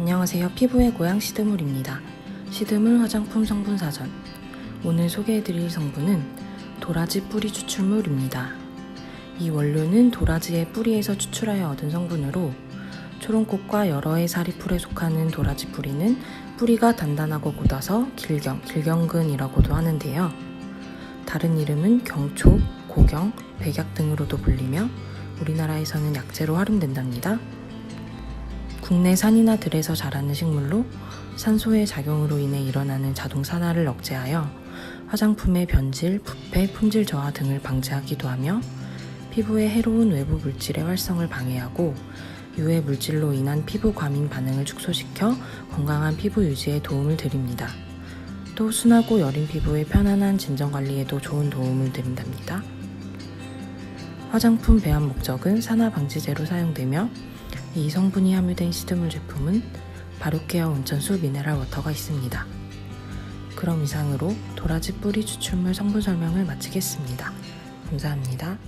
안녕하세요. 피부의 고향 시드물입니다. 시드물 화장품 성분 사전. 오늘 소개해드릴 성분은 도라지 뿌리 추출물입니다. 이 원료는 도라지의 뿌리에서 추출하여 얻은 성분으로 초롱꽃과 여러 해 사리풀에 속하는 도라지 뿌리는 뿌리가 단단하고 굳어서 길경, 길경근이라고도 하는데요. 다른 이름은 경초, 고경, 백약 등으로도 불리며 우리나라에서는 약재로 활용된답니다. 국내 산이나 들에서 자라는 식물로 산소의 작용으로 인해 일어나는 자동 산화를 억제하여 화장품의 변질, 부패, 품질 저하 등을 방지하기도 하며 피부에 해로운 외부 물질의 활성을 방해하고 유해 물질로 인한 피부 과민 반응을 축소시켜 건강한 피부 유지에 도움을 드립니다. 또 순하고 여린 피부의 편안한 진정 관리에도 좋은 도움을 드린답니다. 화장품 배합 목적은 산화 방지제로 사용되며 이 성분이 함유된 시드물 제품은 바로케어 온천수 미네랄 워터가 있습니다. 그럼 이상으로 도라지 뿌리 추출물 성분 설명을 마치겠습니다. 감사합니다.